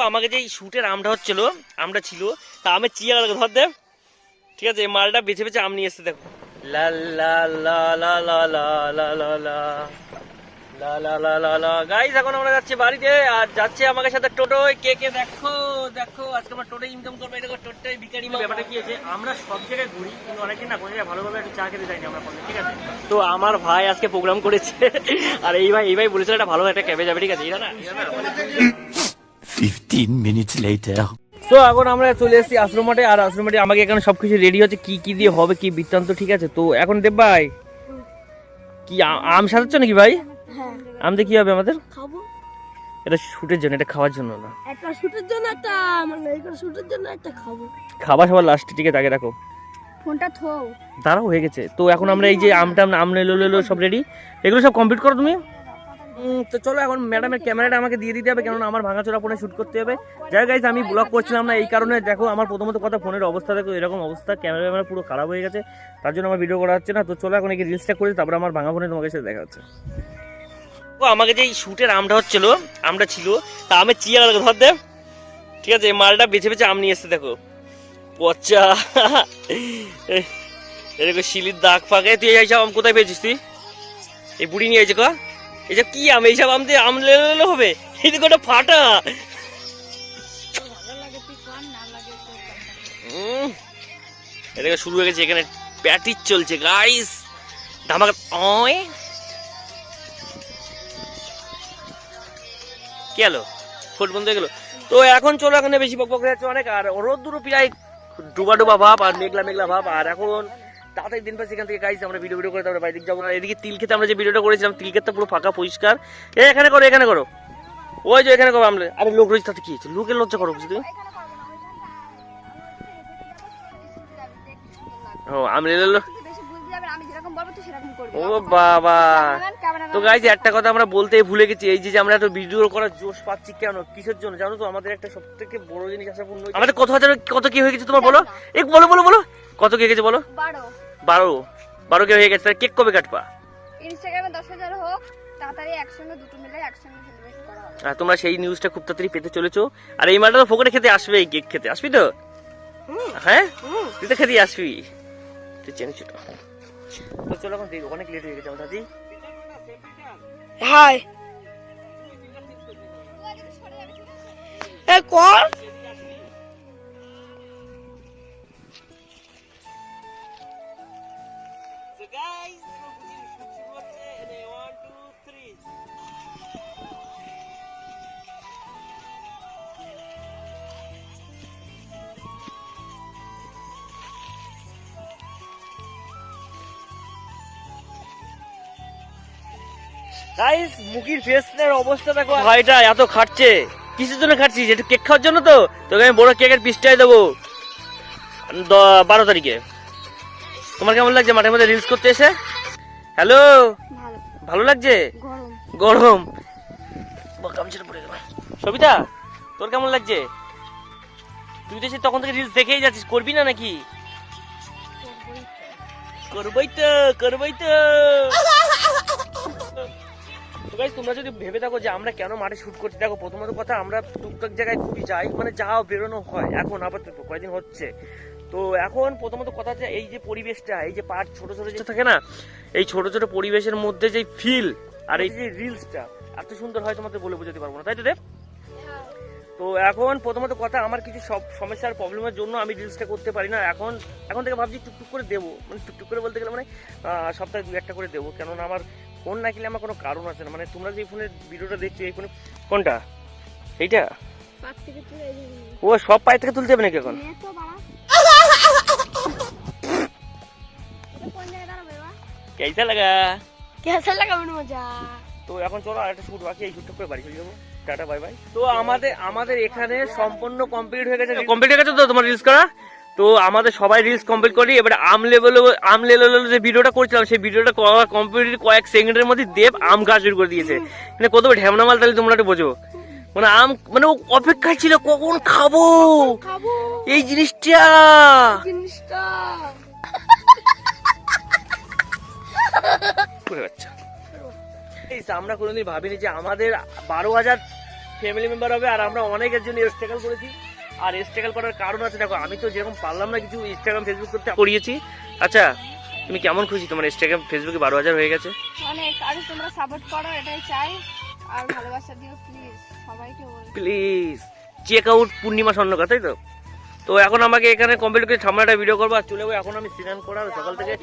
আমাকে যে এই শুটের আমটা হচ্ছিল আমটা ছিল তা আমের চিয়ার ধর দে ঠিক আছে এই মালটা বেছে বেছে আম নিয়ে এসছে দেখো লা লা লা লা লা লা লা লা লা লা লা লা লা লা গাইস এখন আমরা যাচ্ছি বাড়িতে আর যাচ্ছে আমাকে সাথে টোটোয় কে কে দেখো দেখো আজকে আমরা টোটো ইনকাম করব এটা টোটোয় মা। ব্যাপারটা কি আছে আমরা সব জায়গায় ঘুরি কিন্তু অনেকদিন না কোনো ভালোভাবে একটু চা খেতে যাইনি আমরা ঠিক আছে তো আমার ভাই আজকে প্রোগ্রাম করেছে আর এই ভাই এই ভাই বলেছিল একটা ভালো একটা ক্যাবে যাবে ঠিক আছে এরা না এরা না অনেক 15 minutes later. তো এখন আমরা চলে এসেছি আশ্রম মাঠে আর আশ্রম মাঠে আমাকে এখানে সবকিছু রেডি হচ্ছে কি কি দিয়ে হবে কি বৃত্তান্ত ঠিক আছে? তো এখন দেব ভাই কি আম সাজাচ্ছ নাকি ভাই? হ্যাঁ। আম দিয়ে কি হবে আমাদের? খাব। এটা শুটের জন্য এটা খাওয়ার জন্য না। একটা শুটের জন্য একটা মানে করে শুটের জন্য একটা খাব। খাবার সবার লাস্টে ঠিক আছে আগে রাখো। ফোনটা থো দাঁড়াও হয়ে গেছে। তো এখন আমরা এই যে আমটা আম লেলো লেলো সব রেডি এগুলো সব কমপ্লিট করো তুমি? তো চলো এখন ম্যাডামের ক্যামেরাটা আমাকে দিয়ে দিতে হবে, কেননা আমার ভাঙাচোরা ফোনে শ্যুট করতে হবে। যাই গাইজ আমি ব্লগ করছিলাম না, এই কারণে দেখো আমার প্রথমত কথা ফোনের অবস্থা দেখো, এরকম অবস্থা ক্যামেরা ক্যামেরা পুরো খারাপ হয়ে গেছে, তার জন্য আমার ভিডিও করা হচ্ছে না। তো চলো এখন এই রিলসটা করে, তারপর আমার ভাঙা ফোনে তোমাকে সাথে দেখা হচ্ছে। ও, আমাকে যে শুটের আমটা হচ্ছিল, আমটা ছিল, তা আমের চিয়ার ধর দে। ঠিক আছে মালটা বেছে বেছে আম নিয়ে এসছে, দেখো। পচা। এরকম শিলির দাগ ফাঁকে তুই এইসব আম কোথায় পেয়েছিস তুই? এই বুড়ি নিয়ে এসে কা এইসব কি আম? এইসব আম দিয়ে আম লেলে হবে? এই দিকে ওটা ফাটা। এদিকে শুরু হয়ে গেছে, এখানে প্যাটিস চলছে গাইস ধামাকা অয়। কি হলো? ফুট বন্ধ হয়ে গেলো। তো এখন চলো, এখানে বেশি বক বক যাচ্ছে অনেক। আর রোদ্দুরও প্রায় ডুবা ডুবা ভাব, আর মেঘলা মেঘলা ভাব। আর এখন তাড়াতাড়ি দিন পাচ্ছে এখান থেকে গাইছি আমরা ভিডিও ভিডিও করে তারপরে বাইরে যাব। আর এদিকে তিল খেতে আমরা যে ভিডিওটা করেছিলাম তিল ক্ষেতটা পুরো ফাঁকা পরিষ্কার। এ এখানে করো এখানে করো। ওই যে এখানে করো আমরা আরে লোক রয়েছে তাতে কি হয়েছে? লোকের লজ্জা করো বুঝলি? ও আমি ও বাবা। তো গাইজ একটা কথা আমরা বলতে ভুলে গেছি এই যে আমরা এত ভিডিও করার জোশ পাচ্ছি কেন? কিসের জন্য? জানো তো আমাদের একটা সব থেকে বড় জিনিস পূর্ণ আমাদের কত হাজার কত কি হয়ে গেছে তোমার বলো? এক বলো বলো বলো। কত কি হয়ে গেছে বলো? বারো। বারো। বারো কে হয়ে গেছে তাহলে কেক কবে কাটবা? ইনস্টাগ্রামে দশ হাজার হোক তাড়াতাড়ি একসঙ্গে দুটো মিলে একসঙ্গে সেলিব্রেট করা হবে। আর তোমরা সেই নিউজটা খুব তাড়াতাড়ি পেতে চলেছো। আর এই মালটা তো ফোকরে খেতে আসবে এই কেক খেতে। আসবি তো? হ্যাঁ? তুই তো খেতে আসবি। তুই চেনে ছোট। তো চলো এখন দেখো অনেক লেট হয়ে গেছে আমার দাদি। হাই। এ কর। Guys, and three. গাইস মুখির ফেসের অবস্থা দেখো ভাইটা এত খাটছে। কিসের জন্য খাচ্ছিস একটু কেক খাওয়ার জন্য তো? তোকে আমি বড় কেকের পিসটাই দেবো। বারো তারিখে। তোমার কেমন লাগছে? মাঠের মধ্যে রিলস করতে এসে? হ্যালো ভালো। লাগছে? গরম। পড়ে গেল। সবিতা তোর কেমন লাগছে? তুই তো সে তখন থেকে রিলস দেখেই যাচ্ছিস। করবি না নাকি? করবই তো করবই তো তোমরা যদি ভেবে থাকো যে আমরা কেন মাঠে শুট করছি দেখো প্রথমত কথা আমরা টুকটাক জায়গায় ঘুরি যাই মানে যাও বেরোনো হয়। এখন আপাতত কয়দিন হচ্ছে? তো এখন প্রথমত কথা হচ্ছে এই যে পরিবেশটা এই যে পার্ক ছোট ছোট যে থাকে না এই ছোট ছোট পরিবেশের মধ্যে যে ফিল আর এই যে রিলসটা এত সুন্দর হয় তোমাদের বলে বোঝাতে পারব না তাই তো দেব? তো এখন প্রথমত কথা আমার কিছু সব সমস্যার প্রবলেমের জন্য আমি রিলসটা করতে পারি না এখন এখন থেকে ভাবছি টুকটুক করে দেবো মানে টুকটুক করে বলতে গেলে মানে সপ্তাহে দু একটা করে দেবো কেননা আমার ফোন না কিনলে আমার কোনো কারণ আছে না মানে তোমরা যে ফোনের ভিডিওটা দেখছ এই ফোনে কোনটা? এইটা? পাঁচ থেকে তুলে এই যে ও সব পায়ে থেকে তুলতে হবে নাকি এখন? কেসা লাগা কেসে লাগাবে মজা তো এখন চলো আরেকটা শুট বাকি এই শুটটা করে বাড়ি চলে যাব। টাটা বাই বাই তো আমাদের আমাদের এখানে সম্পূর্ণ কমপ্লিট হয়ে গেছে। কমপ্লিট হয়ে গেছে তো তোমার রিলস করা? তো আমাদের সবাই রিলস কমপ্লিট করি। এবারে আম লেভেল আম লেভেল যে ভিডিওটা করছিলাম সেই ভিডিওটা কমপ্লিট কয়েক সেকেন্ডের মধ্যে দেব আম গাছ শুরু করে দিয়েছে। মানে কত ঢ্যামনা মাল তাহলে তোমরা একটু বোঝো। মানে আম মানে ও অপেক্ষায় ছিল কখন খাব? খাব? এই জিনিসটা। জিনিসটা। করে বাচ্চা। এই আমরা কোনোদিন ভাবিনি যে আমাদের বারো হাজার ফ্যামিলি মেম্বার হবে আর আমরা অনেকের জন্য স্ট্রাগল করেছি। আর স্ট্রাগল করার কারণ আছে দেখো আমি তো যেরকম পারলাম না কিছু ইনস্টাগ্রাম ফেসবুক করতে করিয়েছি। আচ্ছা তুমি কেমন খুশি? তোমার ইনস্টাগ্রাম ফেসবুকে বারো হাজার হয়ে গেছে। অনেক আর তোমরা সাপোর্ট করো এটাই চাই। আর ভালোবাসা দিও প্লিজ সবাইকে প্লিজ চেক আউট পূর্ণিমা স্বর্ণকা তাই তো? তো এখন আমাকে এখানে কমপ্লিট করে সামনে একটা ভিডিও করব আর চলে এখন আমি স্নান করার সকাল থেকে।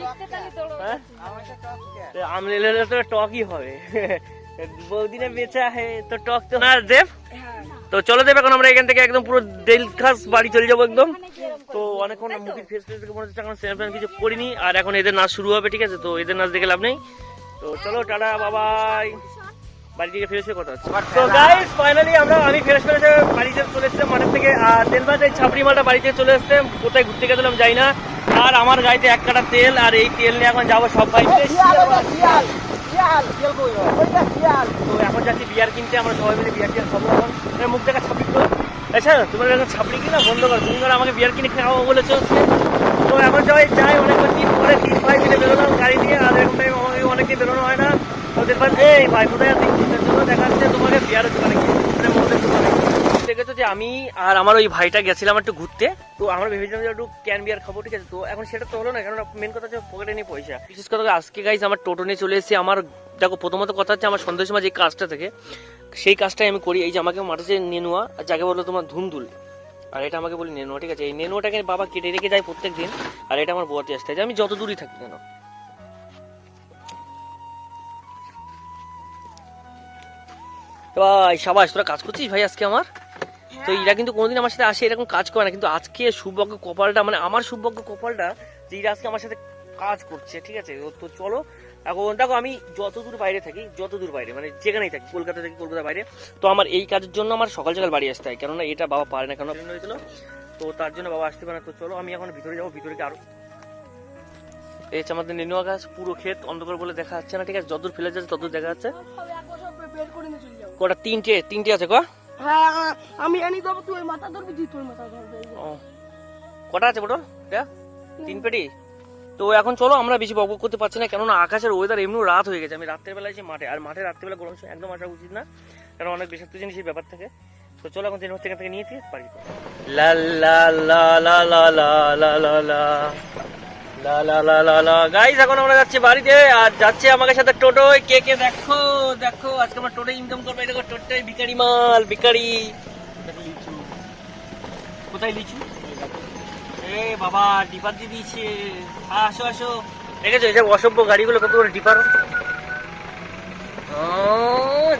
হ্যাঁ? আমলেলে তো টকই হবে। বৌদিনে বেচা হে তো টক তো না। দেব? তো চলো দেব, এখন আমরা এখান থেকে একদম পুরো দিলখাস বাড়ি চলে যাব একদম। তো অনেকক্ষণ মুখের ফেস ফেস থেকে মনে হচ্ছে এখন স্নান কিছু করিনি। আর এখন এদের নাচ শুরু হবে, ঠিক আছে? তো এদের নাচ দেখে লাভ নেই। তো চলো, টাটা বাবাই বাড়ি থেকে ফিরে এসে কথা তো গাইস ফাইনালি আমরা আমি ফ্রেশ ফ্রেশ হয়ে বাড়িতে চলে এসেছিলাম মাঠের থেকে আর তেলবাজ এই ছাপড়ি মালটা বাড়িতে চলে এসছে কোথায় ঘুরতে গেছিলাম যাই না। আর আমার গাড়িতে এক কাটা তেল আর এই তেল নিয়ে এখন যাব সব ভাই তো এখন যাচ্ছি বিয়ার কিনতে আমরা সবাই মিলে বিয়ার টিয়ার খাব এখন। মুখ দেখা ছাপড়ি তো। আচ্ছা তোমার এখন ছাপড়ি কিনা? বন্ধ করো তুমি করে আমাকে বিয়ার কিনে খাওয়াবো বলে চলছে। তো এখন যাই যাই অনেকবার দিন পরে তিন ভাই মিলে বেরোলাম গাড়ি নিয়ে আর এখন টাইম আমাকে অনেকদিন বেরোনো হয় না। ওদের পাশ এই ভাই কোথায় কিসের জন্য দেখা যাচ্ছে তোমাকে বিয়ারের দোকানে মানে মদের দোকানে দেখেছ যে আমি আর আমার ওই ভাইটা গেছিলাম একটু ঘুরতে। তো আমরা ভেবেছিলাম যে একটু ক্যান বিয়ার খাব ঠিক আছে? তো এখন সেটা তো হলো না কারণ মেন কথা হচ্ছে পকেটে নেই পয়সা। বিশেষ কথা আজকে গাইজ আমার টোটো নিয়ে চলে এসেছি। আমার দেখো প্রথমত কথা হচ্ছে আমার সন্দেশ মাঝে এই কাজটা থেকে সেই কাজটাই আমি করি। এই যে আমাকে মাঠে যে নেনুয়া আর যাকে বলো তোমার ধুমধুল আর এটা আমাকে বলি নেনুয়া ঠিক আছে? এই নেনুয়াটাকে বাবা কেটে রেখে যায় প্রত্যেক দিন আর এটা আমার বয়াতে আসতে। যে আমি যত দূরই থাকি কেন ভাই সাবাস তোরা কাজ করছিস ভাই আজকে আমার? তো এরা কিন্তু কোনোদিন আমার সাথে আসে এরকম কাজ করে না কিন্তু আজকে সৌভাগ্য কপালটা মানে আমার সৌভাগ্য কপালটা যে এরা আজকে আমার সাথে কাজ করছে ঠিক আছে? তো- চলো এখন দেখো আমি যত দূর বাইরে থাকি যত দূর বাইরে মানে যেখানেই থাকি কলকাতা থেকে কলকাতার বাইরে তো আমার এই কাজের জন্য আমার সকাল সকাল বাড়ি আসতে হয় কেননা এটা বাবা পারে না কেন হয়েছিল। তো তার জন্য বাবা আসতে পারে না তো চলো আমি এখন ভিতরে যাব ভিতরে আরও এই আমাদের নেনুয়া গাছ পুরো ক্ষেত অন্ধকার বলে দেখা যাচ্ছে না ঠিক আছে? যতদূর ফেলে যাচ্ছে ততদূর দেখা যাচ্ছে। কটা? তিনটে? তিনটে আছে ক? হ্যাঁ আমি এনে দেবো তুই মাথা ধরবি তুই তোর মাথা ধরবি ও। কটা আছে এটা? তিন। পেটি? তো এখন চলো আমরা বেশি বকবক করতে পারছি না কেননা আকাশের ওয়েদার এমনি রাত হয়ে গেছে। আমি রাত্রের বেলায় এসে মাঠে আর মাঠে রাত্রেবেলা গরম সময় একদম আসা উচিত না কারণ অনেক বিষাক্ত জিনিসের ব্যাপার থাকে। তো চলো এখন জিনিস এখান থেকে নিয়েছি বাড়ি লা লা লা লা লা লা লা লা লা। লা লা লা লা লা। গাইস এখন আমরা যাচ্ছি বাড়িতে, আর যাচ্ছে আমাকে সাথে টোটোয় কে কে, দেখো দেখো, আজকে আমরা টোটো ইনকাম করব। দেখো টোটোয় বিকারি মাল বিকারি কোথায় লিচু? এ বাবা, ডিপার দিয়ে দিয়েছে। আসো আসো। দেখেছ, এই যে অসভ্য গাড়িগুলো, কত করে ডিপার?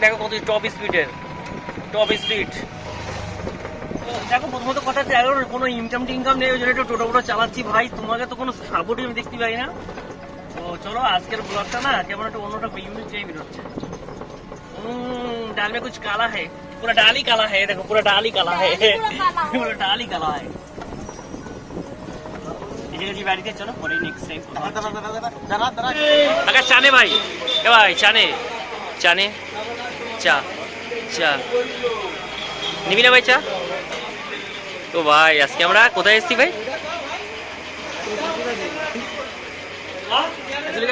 দেখো কত টপ স্পিডের টপ স্পিড দেখো প্রথমত কথা হচ্ছে এখন কোনো ইনকাম টিনকাম নেই ওই জন্য একটু টোটো ফোটো চালাচ্ছি ভাই তোমাকে তো কোনো সাপোর্টই আমি দেখতে পাই না তো চলো আজকের ব্লগটা না কেমন একটা অন্যটা ইউনিক টাইপের হচ্ছে हम्म, दाल में कुछ काला है पूरा दाल ही काला है देखो पूरा दाल ही काला है पूरा दाल ही काला है ঠিক আছে বাড়িতে চলো পরে নেক্সট টাইম আগে চানে ভাই এ ভাই চানে চানে চা চা নিবি না ভাই চা তো ভাই আজকে আমরা কোথায় এসেছি ভাই? আসলে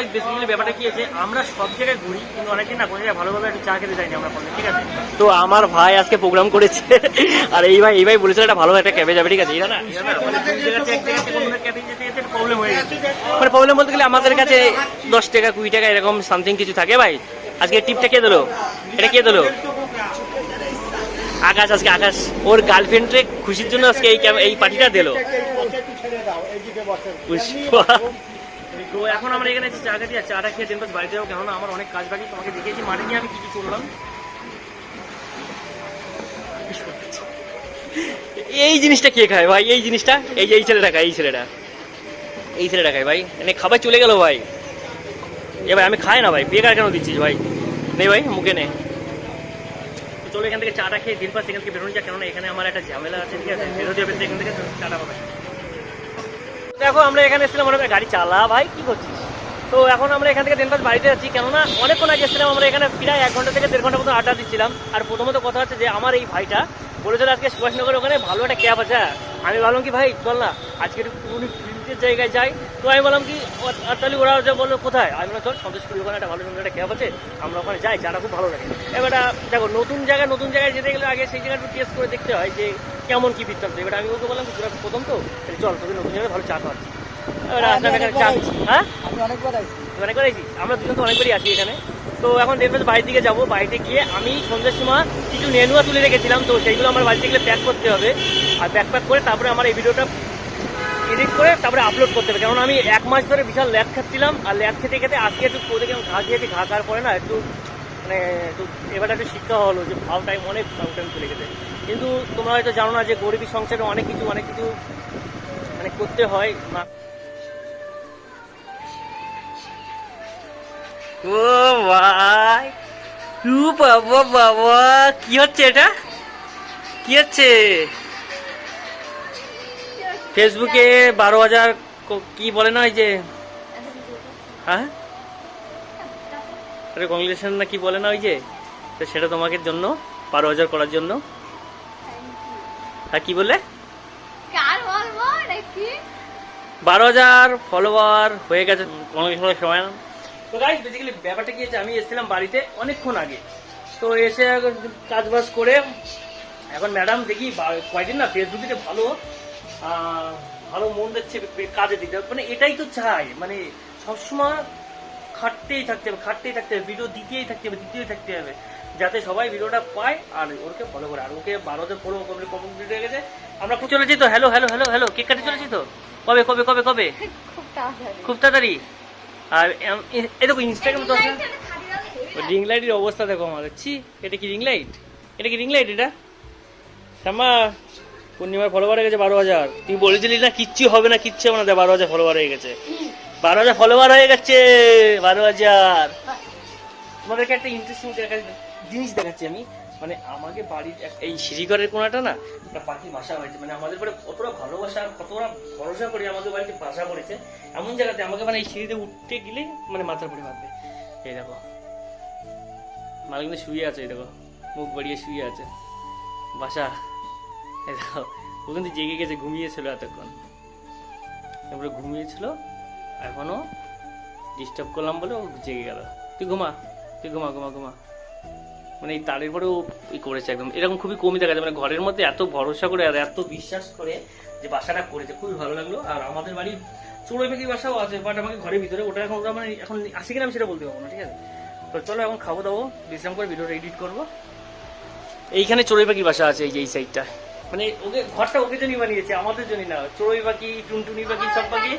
ব্যাপারটা কি আছে আমরা সব জায়গায় ঘুরি কিন্তু অনেকদিন না কোনো জায়গায় ভালোভাবে একটু চা খেতে যাইনি আমরা ঠিক আছে? তো আমার ভাই আজকে প্রোগ্রাম করেছে। আর এই ভাই এই ভাই বলেছিল একটা ভালো একটা ক্যাবে যাবে ঠিক আছে? এরা না এরা না মানে প্রবলেম হয়ে গেছে। মানে প্রবলেম বলতে গেলে আমাদের কাছে দশ টাকা কুড়ি টাকা এরকম সামথিং কিছু থাকে ভাই। আজকে টিপটা কে দিলো? এটা কে দিলো? আকাশ, আজকে আকাশ। ওর গার্লফ্রেন্ডে খুশির জন্য আজকে এই এই পার্টিটা দিলো। তো এখন আমরা এখানে চা খেতে আর চাটা খেয়ে দিন বাড়িতে যাব। কেননা আমার অনেক কাজ বাকি, তোমাকে দেখিয়েছি মাঠে গিয়ে আমি, কি কি করলাম। এই জিনিসটা কে খায় ভাই? এই জিনিসটা? এই যে, এই ছেলেটা খায়, এই ছেলেটা। এই ছেলেটা খায় ভাই। এনে খাবার চলে গেল ভাই। এ ভাই, আমি খাই না ভাই। বেকার কেন দিচ্ছিস ভাই? নেই ভাই, মুখে নে। চলো এখান থেকে চাটা খেয়ে দিন পাস এখান থেকে বেরোনো যাক। কেননা এখানে আমার একটা ঝামেলা আছে, ঠিক আছে? বেরোতে হবে এখান থেকে চাটা পাবে। দেখো, আমরা এখানে এসেছিলাম মনে গাড়ি চালা। ভাই, কি করছিস? তো এখন আমরা এখান থেকে দিনপাস বাড়িতে যাচ্ছি। কেননা অনেকক্ষণ আগে এসেছিলাম, আমরা এখানে প্রায় এক ঘণ্টা থেকে দেড় ঘণ্টা মতো আড্ডা দিচ্ছিলাম। আর প্রথমত কথা হচ্ছে যে, আমার এই ভাইটা বলেছিল আজকে সুভাষনগর ওখানে ভালো একটা ক্যাব আছে আমি ভাবলাম কি, ভাই, চল না, আজকে একটু পিকনিকের জায়গায় যাই তো আমি বললাম কি তাহলে ওরা যে বলল কোথায়? আমি বললাম চল সন্তোষপুরি ওখানে একটা ভালো সুন্দর একটা ক্যাব আছে আমরা ওখানে যাই চাটা খুব ভালো লাগে। এবার দেখো নতুন জায়গায় নতুন জায়গায় যেতে গেলে আগে সেই জায়গাটা টেস্ট করে দেখতে হয় যে কেমন কি বৃত্তান্ত। এবার আমি ওকে বললাম তোরা প্রথম তো তাহলে চল তোকে নতুন জায়গায় ভালো চা এবার আসলাম হ্যাঁ? অনেকবার আইছি। আছি আমরা দুজন তো অনেকবারই আছি এখানে। তো এখন দেখবেন বাড়ির দিকে যাব। বাড়িতে গিয়ে আমি সন্ধ্যের সময় কিছু নেনুয়া তুলে রেখেছিলাম। তো সেইগুলো আমার বাড়িতে গেলে প্যাক করতে হবে। আর প্যাক প্যাক করে তারপরে আমার এই ভিডিওটা এডিট করে তারপরে আপলোড করতে হবে। কারণ আমি এক মাস ধরে বিশাল ল্যাব খাচ্ছিলাম, আর ল্যাব খেতে খেতে আজকে একটু করে দেখলাম ঘা খেয়েছি ঘা খাওয়ার পরে না একটু মানে একটু এবার একটু শিক্ষা হলো যে ভাও টাইম অনেক ভাও টাইম চলে গেছে। কিন্তু তোমরা হয়তো জানো না যে গরিবী সংসারে অনেক কিছু অনেক কিছু মানে করতে হয়। ও ভাই বাবা বাবা, কি হচ্ছে এটা? কি হচ্ছে? ফেসবুকে বারো হাজার ক- বলে না ওই যে হ্যাঁ? আরে কংগ্রেশন না কি বলে না ওই যে তো সেটা তোমাকে জন্য বারো হাজার করার জন্য। হ্যাঁ কি বলে বারো হাজার ফলোয়ার হয়ে গেছে কংগ্রেশনের সময় না। তো গাইজ বেসিক্যালি ব্যাপারটা কি হচ্ছে আমি এসেছিলাম বাড়িতে অনেকক্ষণ আগে। তো এসে কাজ বাজ করে এখন ম্যাডাম দেখি কয়েকদিন না ফেসবুকে ভালো। ভালো মন দিচ্ছে বে- কাজে দিতে মানে এটাই তো চাই। মানে সবসময় খাটতেই থাকতে হবে খাটতেই থাকতে হবে ভিডিও দিতেই থাকতে হবে দিতেই থাকতে হবে যাতে সবাই ভিডিওটা পায় আর ওকে ফলো করে। আর ওকে বারোতে ফলো কমপ্লিট কমপ্লিট হয়ে গেছে। আমরা খুব চলেছি তো? Hello hello hello hello cake কাটে চলেছি তো? কবে কবে কবে কবে? খুব তাড়াতাড়ি। আর এ- এই দেখো ইনস্টাগ্রাম তো আছে। রিং লাইটের অবস্থা দেখো আমাদের। ছি এটা কি রিং লাইট এটা কি রিং লাইট এটা? শ্যামা পূর্ণিমার ফলোয়ার হয়ে গেছে বারো হাজার। তুই বলেছিলি না, কিচ্ছু হবে না, কিচ্ছু হবে না বারো হাজার ফলোয়ার হয়ে গেছে। বারো হাজার ফলোয়ার হয়ে গেছে, বারো হাজার। তোমাদেরকে একটা ইন্টারেস্টিং জিনিস দেখাচ্ছি আমি। মানে আমাকে বাড়ির এই সিঁড়িঘরের কোনাটা না, একটা পাখি বাসা হয়েছে। মানে আমাদের পরে কতটা ভালোবাসা, কতটা ভরসা করে আমাদের বাড়িতে বাসা করেছে। এমন জায়গাতে আমাকে মানে এই সিঁড়িতে উঠতে গেলে মানে মাথার পরে মারবে। এই দেখো। মাল কিন্তু শুয়ে আছে, এই দেখো। মুখ বাড়িয়ে শুয়ে আছে। বাসা। ও কিন্তু জেগে গেছে, ঘুমিয়েছিল এতক্ষণ। তারপরে ঘুমিয়েছিল, এখনও ডিস্টার্ব করলাম বলে ও জেগে গেল। তুই ঘুমা তুই ঘুমা ঘুমা ঘুমা। মানে এই তারের পরে ও ই করেছে একদম। এরকম খুবই কমই দেখা যায়। মানে ঘরের মধ্যে এত ভরসা করে আর এত বিশ্বাস করে যে বাসাটা করেছে, খুবই ভালো লাগল। আর আমাদের বাড়ির চড়ুই পাখি বাসাও আছে বাট আমাকে ঘরের ভিতরে ওটা এখন ওরা মানে এখন আসে কিনা আমি সেটা বলতে পারব না, ঠিক আছে? তো চলো, এখন খাব দাবো, বিশ্রাম করে ভিডিওটা এডিট করব। এইখানে চড়ুই পাখির বাসা আছে, এই যে এই সাইডটা মানে ওকে ঘরটা ওকে জন্যই বানিয়েছে আমাদের জন্যই না। চড়ুই পাখি টুনটুনি পাখি সব পাখি।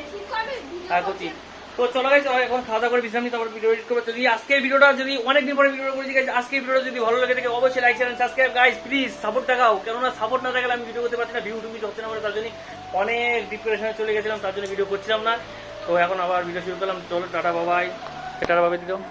হ্যাঁ করছি। তো চলো গাইজ এখন খাওয়া দাওয়া করে বিশ্রাম তারপর ভিডিও এডিট করব। যদি আজকে ভিডিওটা যদি অনেকদিন পরে ভিডিও করেছি guys, আজকে ভিডিওটা যদি ভালো লাগে থাকে অবশ্যই like channel subscribe guys please support দেখাও। কেননা সাপোর্ট না থাকলে আমি ভিডিও করতে পারছি না ভিউ টুবি হচ্ছে না তার জন্য অনেক ডিপ্রেশনে চলে গেছিলাম তার জন্য ভিডিও করছিলাম না। তো এখন আবার ভিডিও শুরু করলাম। চলো টাটা বাবাই টাটা বাবাই দিলাম।